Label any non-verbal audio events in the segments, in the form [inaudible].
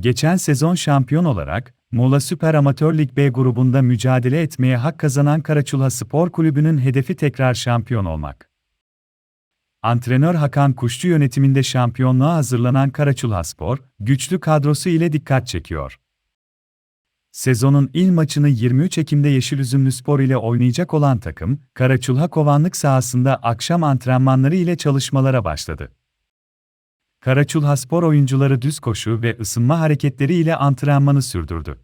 Geçen sezon şampiyon olarak, Muğla Süper Amatör Lig B grubunda mücadele etmeye hak kazanan Karaçulha Spor Kulübü'nün hedefi tekrar şampiyon olmak. Antrenör Hakan Kuşçu yönetiminde şampiyonluğa hazırlanan Karaçulha Spor, güçlü kadrosu ile dikkat çekiyor. Sezonun ilk maçını 23 Ekim'de Yeşilüzümlü Spor ile oynayacak olan takım, Karaçulha Kovanlık sahasında akşam antrenmanları ile çalışmalara başladı. Karaçulha Spor oyuncuları düz koşu ve ısınma hareketleri ile antrenmanı sürdürdü.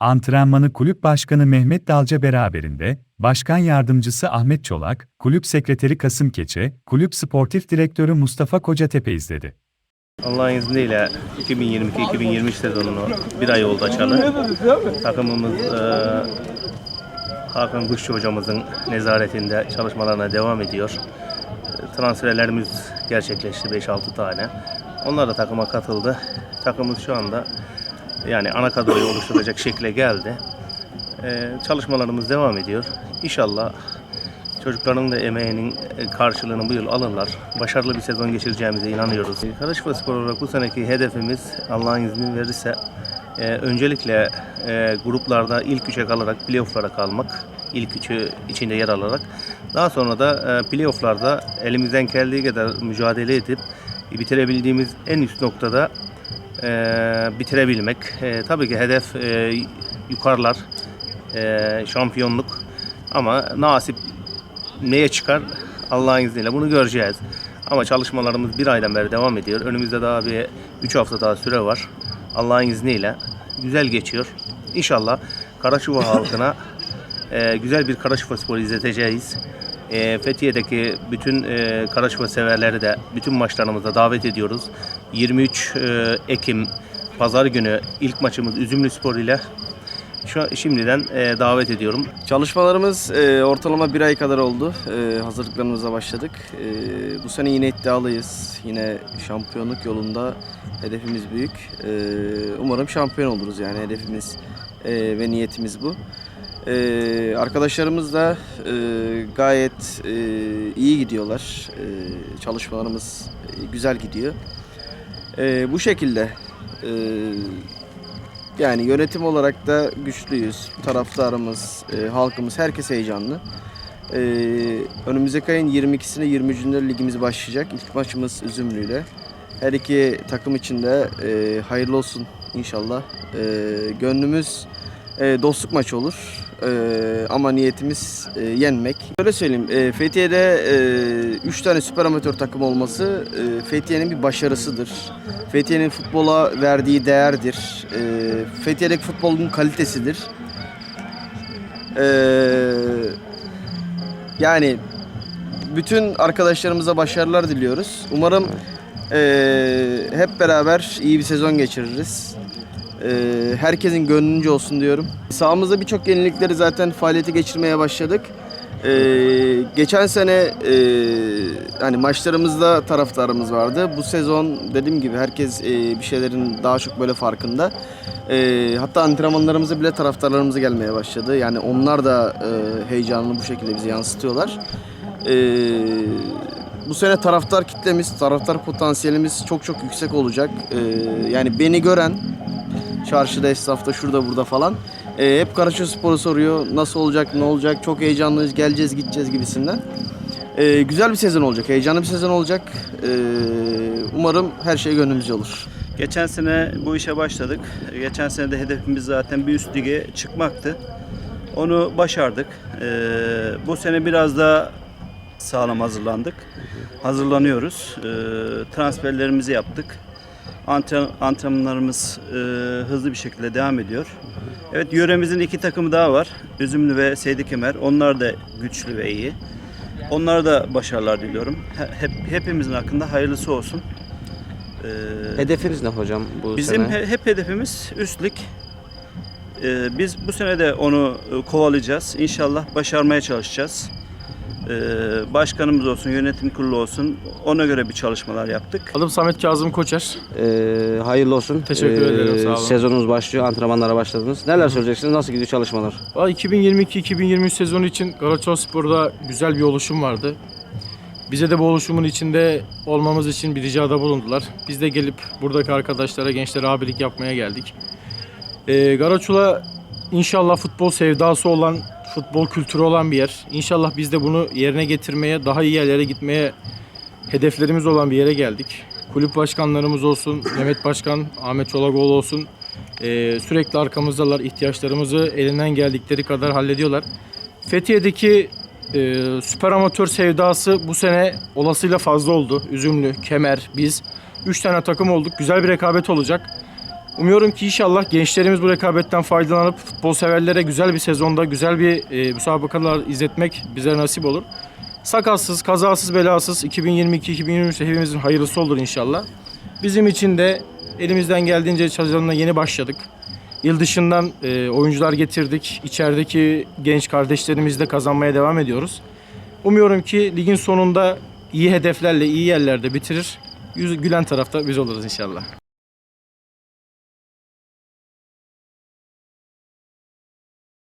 Antrenmanı kulüp başkanı Mehmet Dalca beraberinde, başkan yardımcısı Ahmet Çolak, kulüp sekreteri Kasım Keçe, kulüp sportif direktörü Mustafa Kocatepe izledi. Allah'ın izniyle 2022-2023 sezonunu bir ay oldu açalı. Takımımız e, Hakan Kuşçu hocamızın nezaretinde çalışmalarına devam ediyor. E, Transferlerimiz gerçekleşti 5-6 tane. Onlar da takıma katıldı. Takımımız şu anda yani ana kadroyu oluşturacak şekle geldi. E, çalışmalarımız devam ediyor. İnşallah Çocukların da emeğinin e, karşılığını bu yıl alırlar. Başarılı bir sezon geçireceğimize inanıyoruz. Karışıklı Spor olarak bu seneki hedefimiz Allah'ın izniyle verirse e, öncelikle e, gruplarda ilk üçe kalarak playofflara kalmak. İlk üçü içinde yer alarak. Daha sonra da e, playofflarda elimizden geldiği kadar mücadele edip bitirebildiğimiz en üst noktada e, bitirebilmek. E, tabii ki hedef e, yukarılar, e, şampiyonluk. Ama nasip neye çıkar Allah'ın izniyle bunu göreceğiz. Ama çalışmalarımız bir aydan beri devam ediyor. Önümüzde daha bir 3 hafta daha süre var. Allah'ın izniyle güzel geçiyor. İnşallah Karaçuva [laughs] halkına e, güzel bir Karaçuva sporu izleteceğiz. E, Fethiye'deki bütün e, Karaçuva severleri de bütün maçlarımıza davet ediyoruz. 23 e, Ekim Pazar günü ilk maçımız Üzümlü Spor ile şu şimdiden e, davet ediyorum. Çalışmalarımız e, ortalama bir ay kadar oldu. E, hazırlıklarımıza başladık. E, bu sene yine iddialıyız. Yine şampiyonluk yolunda hedefimiz büyük. E, umarım şampiyon oluruz yani hedefimiz e, ve niyetimiz bu. E, arkadaşlarımız da e, gayet e, iyi gidiyorlar. E, çalışmalarımız e, güzel gidiyor. E, bu şekilde. E, yani yönetim olarak da güçlüyüz. Taraftarımız, e, halkımız, herkes heyecanlı. E, önümüzdeki ayın 22'sine 23'ünde ligimiz başlayacak. İlk maçımız Üzümlü ile. Her iki takım için de e, hayırlı olsun inşallah. E, gönlümüz e, dostluk maçı olur. E, ama niyetimiz e, yenmek. Böyle söyleyeyim, e, Fethiye'de 3 tane süper amatör takım olması e, Fethiye'nin bir başarısıdır. Fethiye'nin futbola verdiği değerdir. E, Fethiye'deki futbolun kalitesidir. E, yani bütün arkadaşlarımıza başarılar diliyoruz. Umarım e, hep beraber iyi bir sezon geçiririz. Ee, herkesin gönlünce olsun diyorum. Sahamızda birçok yenilikleri zaten faaliyete geçirmeye başladık. Ee, geçen sene e, hani maçlarımızda taraftarımız vardı. Bu sezon dediğim gibi herkes e, bir şeylerin daha çok böyle farkında. E, hatta antrenmanlarımıza bile taraftarlarımız gelmeye başladı. Yani onlar da e, heyecanını bu şekilde bize yansıtıyorlar. Bu sene taraftar kitlemiz, taraftar potansiyelimiz çok çok yüksek olacak. E, yani beni gören çarşıda, esnafta, şurada burada falan. Ee, hep Karaçay Spor'u soruyor. Nasıl olacak, ne olacak? Çok heyecanlıyız, geleceğiz, gideceğiz gibisinden. Ee, güzel bir sezon olacak, heyecanlı bir sezon olacak. Ee, umarım her şey gönlümüzce olur. Geçen sene bu işe başladık. Geçen sene de hedefimiz zaten bir üst lige çıkmaktı. Onu başardık. Ee, bu sene biraz daha sağlam hazırlandık. Hazırlanıyoruz. Ee, transferlerimizi yaptık. Antren- antrenmanlarımız e, hızlı bir şekilde devam ediyor. Evet yöremizin iki takımı daha var. Üzümlü ve Seydi Kemer. Onlar da güçlü ve iyi. Onlara da başarılar diliyorum. He- Hep, hepimizin hakkında hayırlısı olsun. Ee, Hedefiniz ne hocam bu Bizim sene? he- hep hedefimiz üstlük. Ee, biz bu sene de onu e, kovalayacağız. İnşallah başarmaya çalışacağız. Ee, başkanımız olsun, yönetim kurulu olsun ona göre bir çalışmalar yaptık. Adım Samet Kazım Koçer. Ee, hayırlı olsun. Teşekkür ederim, sağ olun. Sezonunuz başlıyor, antrenmanlara başladınız. Neler söyleyeceksiniz? Nasıl gidiyor çalışmalar? Valla 2022-2023 sezonu için Galatasaray Spor'da güzel bir oluşum vardı. Bize de bu oluşumun içinde olmamız için bir ricada bulundular. Biz de gelip buradaki arkadaşlara, gençlere abilik yapmaya geldik. Ee, Garaçula inşallah futbol sevdası olan, futbol kültürü olan bir yer. İnşallah biz de bunu yerine getirmeye, daha iyi yerlere gitmeye hedeflerimiz olan bir yere geldik. Kulüp başkanlarımız olsun, Mehmet Başkan, Ahmet Çolakoğlu olsun. Ee, sürekli arkamızdalar. ihtiyaçlarımızı elinden geldikleri kadar hallediyorlar. Fethiye'deki e, süper amatör sevdası bu sene olasıyla fazla oldu. Üzümlü, Kemer, biz. Üç tane takım olduk. Güzel bir rekabet olacak. Umuyorum ki inşallah gençlerimiz bu rekabetten faydalanıp futbol severlere güzel bir sezonda güzel bir e, müsabakalar izletmek bize nasip olur. Sakatsız, kazasız, belasız 2022-2023'te hepimizin hayırlısı olur inşallah. Bizim için de elimizden geldiğince çalışmalarına yeni başladık. Yıl dışından e, oyuncular getirdik. İçerideki genç kardeşlerimizle kazanmaya devam ediyoruz. Umuyorum ki ligin sonunda iyi hedeflerle iyi yerlerde bitirir. Yüz, gülen tarafta biz oluruz inşallah.